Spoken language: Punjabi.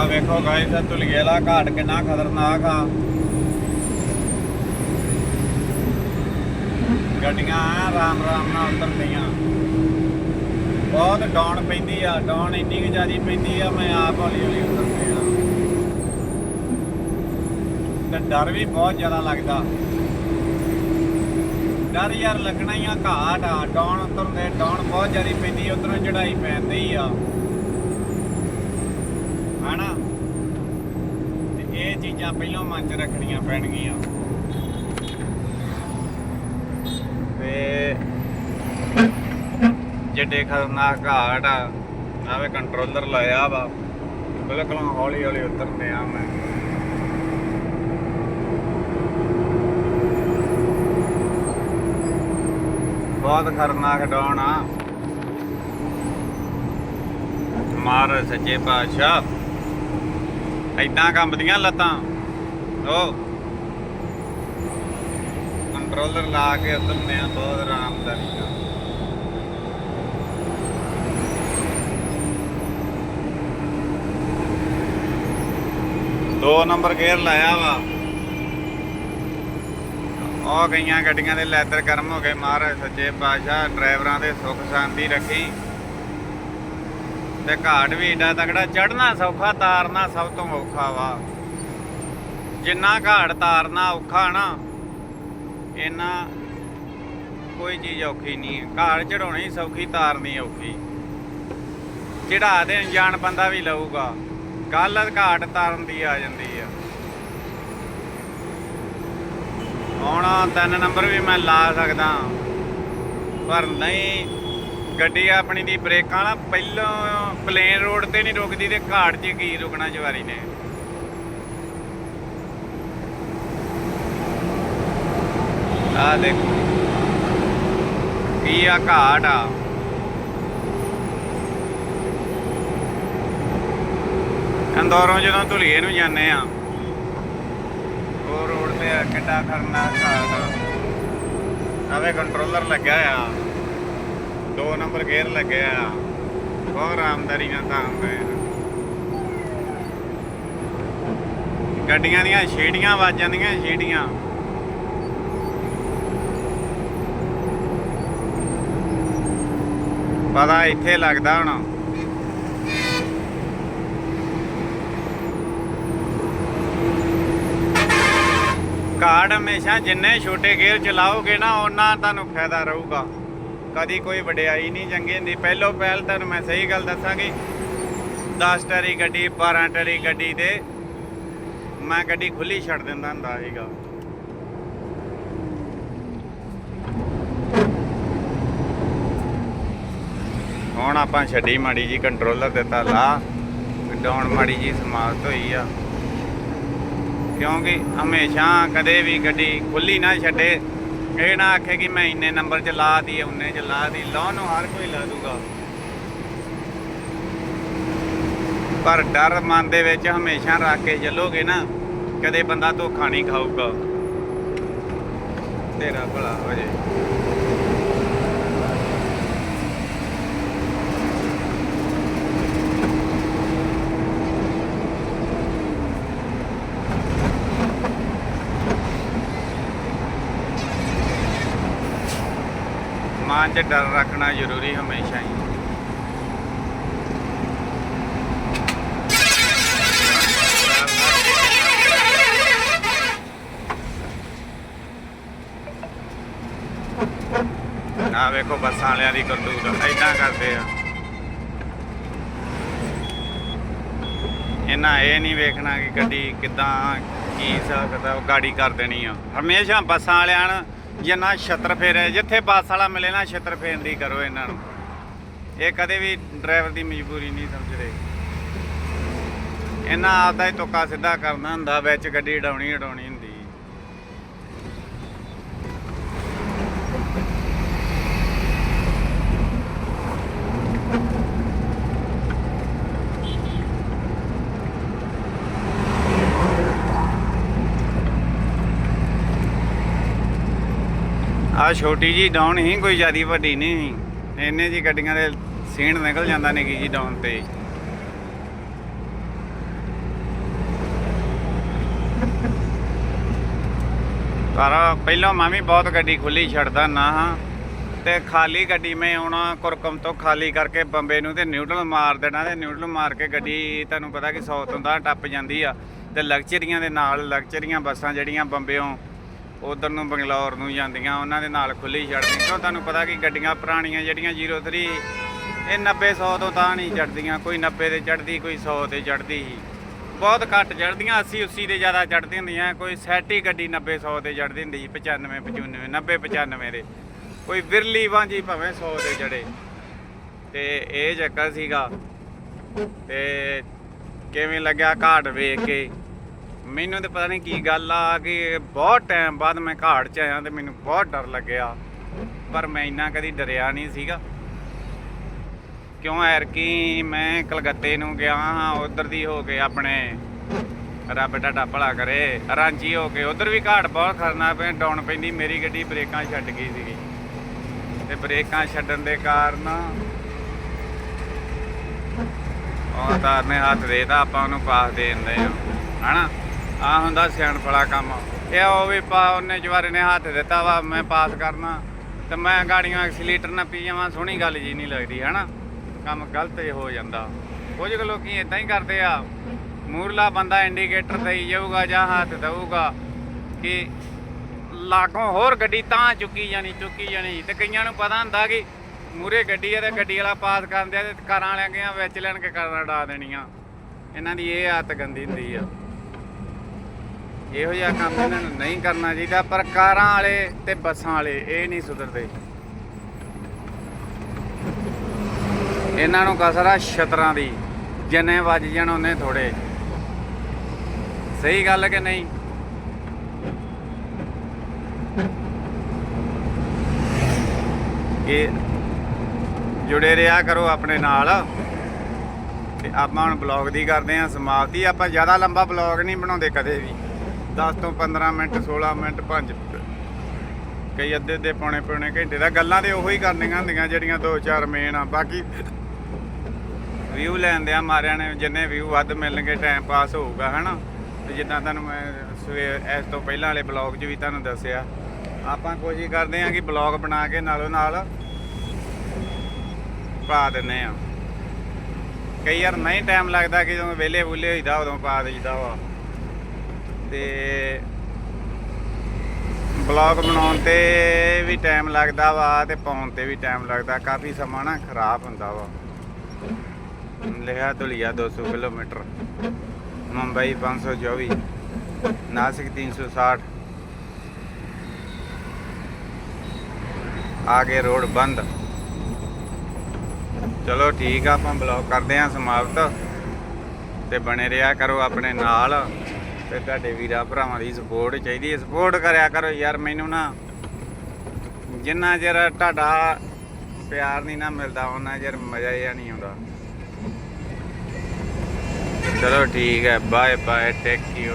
ਆ ਵੇਖੋ ਗਾਇਸ ਤੁਲਗੇਲਾ ਘਾਟ ਕਿੰਨਾ ਖਤਰਨਾਕ ਆ। ਗੱਡੀਆਂ ਐਂ ਰਾਮ ਨਾਲ ਉਤਰਦੀਆਂ। ਬਹੁਤ ਡਾਉਣ ਪੈਂਦੀ ਆ ਡਾਉਣ ਇੰਨੀ ਕੁ ਜ਼ਿਆਦੀ ਪੈਂਦੀ ਆ, ਮੈਂ ਆਪ ਹੌਲੀ ਹੌਲੀ ਉਤਰਦੇ ਆ। ਤੇ ਡਰ ਵੀ ਬਹੁਤ ਜ਼ਿਆਦਾ ਲੱਗਦਾ। ਡਰ ਯਾਰ ਲੱਗਣਾ ਹੀ ਆ, ਘਾਟ ਆ ਡਾਉਣ ਉਤਰਦੇ ਡਾਉਣ ਬਹੁਤ ਜ਼ਿਆਦੀ ਪੈਂਦੀ, ਉਧਰੋਂ ਚੜਾਈ ਪੈਂਦੀ ਆ। ਹਨਾ? ਤੇ ਇਹ ਚੀਜ਼ਾਂ ਪਹਿਲਾਂ ਮਨ 'ਚ ਰੱਖਣੀਆਂ ਪੈਣਗੀਆਂ। ਤੇ ਜਿੱਡੇ ਖਤਰਨਾਕ ਘਾਟ ਆ ਆਵੇ ਕੰਟਰੋਲਰ ਲਾਇਆ ਵਾ, ਬਿਲਕੁਲ ਹੌਲੀ ਹੌਲੀ ਉਤਰਨੇ ਆ ਮੈਂ। ਬਹੁਤ ਖਤਰਨਾਕ ਡਾਉਣ ਆ। ਮਾਰ ਸੱਚੇ ਪਾਤਸ਼ਾਹ। ਐਦਾਂ ਕੰਬਦੀਆਂ ਲੱਤਾਂ। ਉਹ ਕੰਟਰੋਲਰ ਲਾ ਕੇ ਉਤਰਨੇ ਆ, ਬਹੁਤ ਆਰਾਮਦਾਰੀ ਨਾਲ। ਦੋ ਨੰਬਰ ਗੇਅਰ ਲਾਇਆ ਵਾ। ਉਹ ਗਈਆਂ ਗੱਡੀਆਂ ਦੇ ਲੈਦਰ ਕਰਮ ਹੋ ਗਏ। ਮਹਾਰਾਜ ਸੱਚੇ ਪਾਤਸ਼ਾਹ, ਡਰਾਈਵਰਾਂ ਦੇ ਸੁੱਖ ਸ਼ਾਂਤੀ ਰੱਖੀ। ਤੇ ਘਾਟ ਵੀ ਏਡਾ ਤਕੜਾ ਚੜਨਾ ਸੌਖਾ, ਤਾਰਨਾ ਸਭ ਤੋਂ ਔਖਾ ਵਾ। ਜਿੰਨਾ ਘਾਟ ਤਾਰਨਾ ਔਖਾ ਨਾ, ਇੰਨਾ ਕੋਈ ਚੀਜ਼ ਔਖੀ ਨਹੀਂ ਹੈ। ਘਾਟ ਚੜਾਉਣੀ ਸੌਖੀ, ਤਾਰਨੀ ਔਖੀ। ਚੜਾ ਦੇ ਅਣਜਾਣ ਬੰਦਾ ਵੀ ਲਊਗਾ। ਗੱਲ ਘਾਟ ਤਾਰਨ ਦੀ ਆ ਜਾਂਦੀ ਆ। ਹੁਣ ਤਿੰਨ ਨੰਬਰ ਵੀ ਮੈਂ ਲਾ ਸਕਦਾ, ਪਰ ਨਹੀਂ ਗੱਡੀ ਆਪਣੀ ਦੀ, ਬ੍ਰੇਕਾਂ ਨਾ ਪਹਿਲਾਂ ਪਲੇਨ ਰੋਡ ਤੇ ਨਹੀਂ ਰੁਕਦੀ ਤੇ ਘਾਟ 'ਚ ਕੀ ਰੁਕਣਾ ਜਵਾਰੀ ਨੇ। ਆ ਦੇਖੋ ਕੀ ਆ ਘਾਟ ਆ। ਕੰਦੌਰੋਂ ਜਦੋਂ ਧੁਲੀਏ ਨੂੰ ਜਾਂਦੇ ਆ, ਉਹ ਰੋਡ ਤੇ ਆ, ਕਿੱਡਾ ਖਰਨਾ ਘਾਟ ਆਵੇ ਕੰਟਰੋਲਰ ਲੱਗਿਆ ਆ। ਦੋ ਨੰਬਰ ਗੇਅਰ ਲੱਗਿਆ। ਆ ਬਹੁਤ ਆਰਾਮਦਾਰੀ ਨਾਲ ਤਾਂ ਆਉਂਦੇ ਗੱਡੀਆਂ ਦੀਆਂ ਛੇੜੀਆਂ ਵੱਜ ਜਾਂਦੀਆਂ ਛੇੜੀਆਂ। ਪਤਾ ਇੱਥੇ ਲੱਗਦਾ ਹੁਣ। ਕਾਰਡ ਹਮੇਸ਼ਾ ਜਿੰਨੇ ਛੋਟੇ ਗੇਅਰ ਚਲਾਓਗੇ ਨਾ, ਉਹਨਾਂ ਤੁਹਾਨੂੰ ਫਾਇਦਾ ਰਹੂਗਾ। ਕਦੀ ਕੋਈ ਵਡਿਆਈ ਨਹੀਂ ਚੰਗੀ ਹੁੰਦੀ। ਪਹਿਲੋ ਪਹਿਲ ਤੁਹਾਨੂੰ ਮੈਂ ਸਹੀ ਗੱਲ ਦੱਸਾਂਗੀ। 10 ਟਰੀ ਗੱਡੀ 12 ਟਰੀ ਗੱਡੀ ਤੇ ਮੈਂ ਗੱਡੀ ਖੁੱਲੀ ਛੱਡ ਦਿੰਦਾ ਹੁੰਦਾ ਸੀਗਾ। ਹੁਣ ਆਪਾਂ ਛੱਡੀ ਮਾੜੀ ਜੀ ਕੰਟਰੋਲਰ ਦਿੱਤਾ ਲਾ। ਡਾਉਣ ਮਾੜੀ ਜੀ ਸਮਾਪਤ ਹੋਈ ਆ। ਕਿਉਂਕਿ ਹਮੇਸ਼ਾ ਕਦੇ ਵੀ ਗੱਡੀ ਖੁੱਲੀ ਨਾ ਛੱਡੇ। ਇਹ ਨਾ ਆਖੇ ਕਿ ਮੈਂ ਇੰਨੇ ਨੰਬਰ 'ਚ ਲਾ ਦੀ ਉਹਨੇ 'ਚ ਲਾ ਦੀ, ਲਾਉਣ ਨੂੰ ਹਰ ਕੋਈ ਲਾ ਦੂਗਾ। ਪਰ ਡਰ ਮਨ ਦੇ ਵਿੱਚ ਹਮੇਸ਼ਾ ਰੱਖ ਕੇ ਚੱਲੋਗੇ ਨਾ, ਕਦੇ ਬੰਦਾ ਧੋਖਾ ਨਹੀਂ ਖਾਊਗਾ। ਤੇਰਾ ਭਲਾ ਹੋ ਜੇ। ਮਨ 'ਚ ਡਰ ਰੱਖਣਾ ਜ਼ਰੂਰੀ ਹਮੇਸ਼ਾ ਹੀ। ਆ ਵੇਖੋ ਬੱਸਾਂ ਵਾਲਿਆਂ ਦੀ ਕਰਤੂਤ ਐਦਾਂ ਕਰਦੇ ਆ। ਇਹਨਾਂ ਇਹ ਨਹੀਂ ਵੇਖਣਾ ਕਿ ਗੱਡੀ ਕਿਦਾਂ, ਕੀ ਸਕਦਾ ਉਹ ਗਾੜੀ ਕਰ ਦੇਣੀ ਆ। ਹਮੇਸ਼ਾ ਬੱਸਾਂ ਵਾਲਿਆਂ ਨੂੰ ਜਿੰਨਾ ਛਤਰ ਫੇਰੇ ਜਿੱਥੇ ਬੱਸ ਵਾਲਾ ਮਿਲੇ ਨਾ ਛਤਰ ਫੇਰਨ ਦੀ ਕਰੋ ਇਹਨਾਂ ਨੂੰ। ਇਹ ਕਦੇ ਵੀ ਡਰਾਈਵਰ ਦੀ ਮਜਬੂਰੀ ਨਹੀਂ ਸਮਝਦੇ। ਇਹਨਾਂ ਆਪਦਾ ਹੀ ਤੁੱਕਾ ਸਿੱਧਾ ਕਰਨਾ ਹੁੰਦਾ, ਵਿੱਚ ਗੱਡੀ ਉਡਾਉਣੀ ਉਡਾਉਣੀ ਆ ਛੋਟੀ ਜੀ ਡਾਊਨ ਹੀ ਕੋਈ ਜ਼ਿਆਦੀ ਵੱਡੀ ਨਹੀਂ ਇੰਨੇ ਜੀ ਗੱਡੀਆਂ ਦੇ ਸੀਣ ਨਿਕਲ ਜਾਂਦਾ ਨੇ ਕਿ ਜੀ ਡਾਊਨ ਤੇ। ਪਰ ਪਹਿਲਾਂ ਮਾਮੀ ਬਹੁਤ ਗੱਡੀ ਖੁੱਲੀ ਛੱਡਦਾ ਨਾ ਹਾਂ। ਤੇ ਖਾਲੀ ਗੱਡੀ ਮੈਂ ਆਉਣਾ ਕੁਰਕਮ ਤੋਂ ਖਾਲੀ ਕਰਕੇ ਬੰਬੇ ਨੂੰ ਤੇ ਨਿਊਡਲ ਮਾਰ ਦੇਣਾ ਤੇ ਨਿਊਡਲ ਮਾਰ ਕੇ ਗੱਡੀ ਤੁਹਾਨੂੰ ਪਤਾ ਕਿ 100 ਤੋਂ ਦਾ ਟੱਪ ਜਾਂਦੀ ਆ। ਤੇ ਲਗਚਰੀਆਂ ਦੇ ਨਾਲ ਲਗਚਰੀਆਂ ਬੱਸਾਂ ਜਿਹੜੀਆਂ ਬੰਬੇੋਂ ਉਧਰ ਨੂੰ ਬੰਗਲੌਰ ਨੂੰ ਜਾਂਦੀਆਂ, ਉਹਨਾਂ ਦੇ ਨਾਲ ਖੁੱਲੀ ਛੱਡਦੀਆਂ। ਕਿਉਂ ਤੁਹਾਨੂੰ ਪਤਾ ਕਿ ਗੱਡੀਆਂ ਪੁਰਾਣੀਆਂ ਜਿਹੜੀਆਂ 03 ਇਹ 90 100 ਤੋਂ ਤਾਂ ਨਹੀਂ ਚੜਦੀਆਂ ਕੋਈ 90 ਤੇ ਚੜਦੀ ਕੋਈ 100 ਤੇ ਚੜਦੀ ਸੀ ਬਹੁਤ ਘੱਟ ਚੜਦੀਆਂ 80 80 ਤੇ ਜ਼ਿਆਦਾ ਚੜਦੀ ਹੁੰਦੀਆਂ, ਕੋਈ ਸੈਟੀ ਗੱਡੀ 90 100 ਤੇ ਚੜਦੀ ਹੁੰਦੀ ਸੀ 95 95 90 95 ਦੇ। ਕੋਈ ਵਿਰਲੀ ਵਾਂਝੀ ਭਾਵੇਂ 100 ਤੇ ਚੜੇ ਤੇ ਇਹ ਚੱਕਰ ਸੀਗਾ। ਤੇ ਕਿਵੇਂ ਲੱਗਿਆ ਘਾਟ ਵੇਖ ਕੇ? ਮੈਨੂੰ ਤਾਂ ਪਤਾ ਨਹੀਂ ਕੀ ਗੱਲ ਆ ਕਿ ਬਹੁਤ ਟਾਈਮ ਬਾਅਦ ਮੈਂ ਘਾਟ 'ਚ ਆਇਆ ਤੇ ਮੈਨੂੰ ਬਹੁਤ ਡਰ ਲੱਗਿਆ। ਪਰ ਮੈਂ ਇੰਨਾ ਕਦੀ ਡਰਿਆ ਨਹੀਂ ਸੀਗਾ। ਕਿਉਂ ਐਰਕੀ ਮੈਂ ਕਲਕੱਤੇ ਨੂੰ ਗਿਆ ਹਾਂ, ਉਧਰ ਦੀ ਹੋ ਕੇ ਆਪਣੇ ਰੱਬ ਡਾਡਾ ਭਲਾ ਕਰੇ। ਰਾਂਚੀ ਹੋ ਕੇ ਉਧਰ ਵੀ ਘਾਟ ਬਹੁਤ ਖਰਨਾ ਪਿਆ ਡਾਊਨ ਪੈਂਦੀ, ਮੇਰੀ ਗੱਡੀ ਬ੍ਰੇਕਾਂ ਛੱਡ ਗਈ ਸੀਗੀ। ਤੇ ਬ੍ਰੇਕਾਂ ਛੱਡਣ ਦੇ ਕਾਰਨ ਉਹ ਤਾਰ ਨੇ ਹੱਥ ਦੇਤਾ ਆਪਾਂ ਉਹਨੂੰ ਪਾਸ ਦੇ ਦਿੰਦੇ ਆ ਹਨਾ? ਆ ਹੁੰਦਾ ਸਿਆਣਪਲਾ ਕੰਮ। ਇਹ ਉਹ ਵੀ ਪਾ ਉਹਨੇ ਜਵਾਰੇ ਨੇ ਹੱਥ ਦਿੱਤਾ ਵਾ, ਮੈਂ ਪਾਸ ਕਰਨਾ। ਤੇ ਮੈਂ ਗਾੜੀਆਂ ਐਕਸੀਲੇਟਰ ਨਾ ਪੀ ਜਾਵਾਂ, ਸੋਹਣੀ ਗੱਲ ਜੀ ਨਹੀਂ ਲੱਗਦੀ, ਹਨਾ? ਕੰਮ ਗਲਤ ਜਿਹਾ ਹੋ ਜਾਂਦਾ। ਕੁਝ ਕੁ ਲੋਕੀ ਇਦਾਂ ਹੀ ਕਰਦੇ ਆ। ਮੂਰਲਾ ਬੰਦਾ ਇੰਡੀਕੇਟਰ ਦੇਈ ਜਾਊਗਾ ਜਾਂ ਹੱਥ ਦਊਗਾ ਕਿ ਲਾਗੋਂ ਹੋਰ ਗੱਡੀ ਤਾਂ ਚੁੱਕੀ ਜਾਣੀ ਚੁੱਕੀ ਜਾਣੀ। ਤੇ ਕਈਆਂ ਨੂੰ ਪਤਾ ਹੁੰਦਾ ਕਿ ਮੂਰੇ ਗੱਡੀ ਆ ਤੇ ਗੱਡੀ ਵਾਲਾ ਪਾਸ ਕਰਦੇ ਆ ਤੇ ਕਾਰਾਂ ਵਾਲਿਆਂ ਗਿਆ ਵਿੱਚ ਲੈਣ ਕੇ ਕਾਰਾਂ ਡਾ ਦੇਣੀਆਂ। ਇਹਨਾਂ ਦੀ ਇਹ ਆਦਤ ਗੰਦੀ ਹੁੰਦੀ ਆ। ਇਹੋ ਜਿਹਾ ਕੰਮ ਇਹਨਾਂ ਨੂੰ ਨਹੀਂ ਕਰਨਾ ਚਾਹੀਦਾ, ਪਰ ਕਾਰਾਂ ਵਾਲੇ ਤੇ ਬੱਸਾਂ ਵਾਲੇ ਇਹ ਨਹੀਂ ਸੁਧਰਦੇ। ਇਹਨਾਂ ਨੂੰ ਕਸਰਾ ਛਤਰਾਂ ਦੀ, ਜਿੰਨੇ ਵੱਜ ਜਾਣ ਉਹਨੇ ਥੋੜੇ ਸਹੀ ਗੱਲ ਕਿ ਨਹੀਂ? ਕਿ ਜੁੜੇ ਰਿਹਾ ਕਰੋ ਆਪਣੇ ਨਾਲ। ਤੇ ਆਪਾਂ ਹੁਣ ਬਲੌਗ ਦੀ ਕਰਦੇ ਆਂ ਸਮਾਪਤੀ। ਆਪਾਂ ਜ਼ਿਆਦਾ ਲੰਬਾ ਬਲੌਗ ਨਹੀਂ ਬਣਾਉਂਦੇ ਕਦੇ ਵੀ। 10 ਤੋਂ 15 ਮਿੰਟ 16 ਮਿੰਟ 5 ਕਈ ਅੱਧੇ ਅੱਧੇ ਪੌਣੇ ਪੌਣੇ ਘੰਟੇ ਦਾ। ਗੱਲਾਂ ਤੇ ਉਹੋ ਹੀ ਕਰਨੀਆਂ ਹੁੰਦੀਆਂ ਜਿਹੜੀਆਂ ਦੋ ਚਾਰ ਮੇਨ ਆ। ਬਾਕੀ ਵਿਊ ਲੈਂਦੇ ਆ ਮਾਰਿਆਂ ਨੇ ਜਿੰਨੇ ਵਿਊ ਵੱਧ ਮਿਲਣਗੇ ਟਾਈਮ ਪਾਸ ਹੋਊਗਾ, ਹਨਾ? ਤੇ ਜਿੱਦਾਂ ਤੁਹਾਨੂੰ ਮੈਂ ਸਵੇਰ, ਇਸ ਤੋਂ ਪਹਿਲਾਂ ਵਾਲੇ ਬਲੌਗ 'ਚ ਵੀ ਤੁਹਾਨੂੰ ਦੱਸਿਆ। ਆਪਾਂ ਕੋਸ਼ਿਸ਼ ਕਰਦੇ ਆ ਕਿ ਬਲੌਗ ਬਣਾ ਕੇ ਨਾਲੋਂ ਨਾਲ ਪਾ ਦਿੰਨੇ ਆ ਕਈ ਯਾਰ ਨਹੀਂ ਟਾਈਮ ਲੱਗਦਾ ਕਿ ਜਦੋਂ ਵਿਹਲੇ ਵੁੱਲੇ ਹੋਈਦਾ, ਉਦੋਂ ਪਾ ਦਈਦਾ ਵਾ। ਤੇ ਬਲੌਗ ਬਣਾਉਣ ਤੇ ਵੀ ਟਾਈਮ ਲੱਗਦਾ ਵਾ ਤੇ ਪਾਉਣ ਤੇ ਵੀ ਟਾਈਮ ਲੱਗਦਾ, ਕਾਫੀ ਸਮਾਂ ਨਾ ਖਰਾਬ ਹੁੰਦਾ ਵਾ। ਲਿਖਿਆ ਧੁਲੀਆ 200 ਕਿਲੋਮੀਟਰ, ਮੁੰਬਈ 524 ਨਾਸਿਕ 360 ਆਗੇ ਰੋਡ ਬੰਦ। ਚਲੋ ਠੀਕ ਆ, ਆਪਾਂ ਬਲੌਗ ਕਰਦੇ ਆਂ ਸਮਾਪਤ। ਤੇ ਬਣੇ ਰਿਹਾ ਕਰੋ ਆਪਣੇ ਨਾਲ। ਤੇ ਤੁਹਾਡੇ ਵੀਰਾਂ ਭਰਾਵਾਂ ਦੀ ਸਪੋਰਟ ਚਾਹੀਦੀ ਹੈ। ਸਪੋਰਟ ਕਰਿਆ ਕਰੋ ਯਾਰ, ਮੈਨੂੰ ਨਾ ਜਿੰਨਾ ਚਿਰ ਤੁਹਾਡਾ ਪਿਆਰ ਨਹੀਂ ਨਾ ਮਿਲਦਾ ਉਹਨਾਂ ਚਿਰ ਮਜ਼ਾ ਜਿਹਾ ਨਹੀਂ ਆਉਂਦਾ। ਚਲੋ ਠੀਕ ਹੈ ਬਾਏ ਬਾਏ ਟੇਕ ਯੂ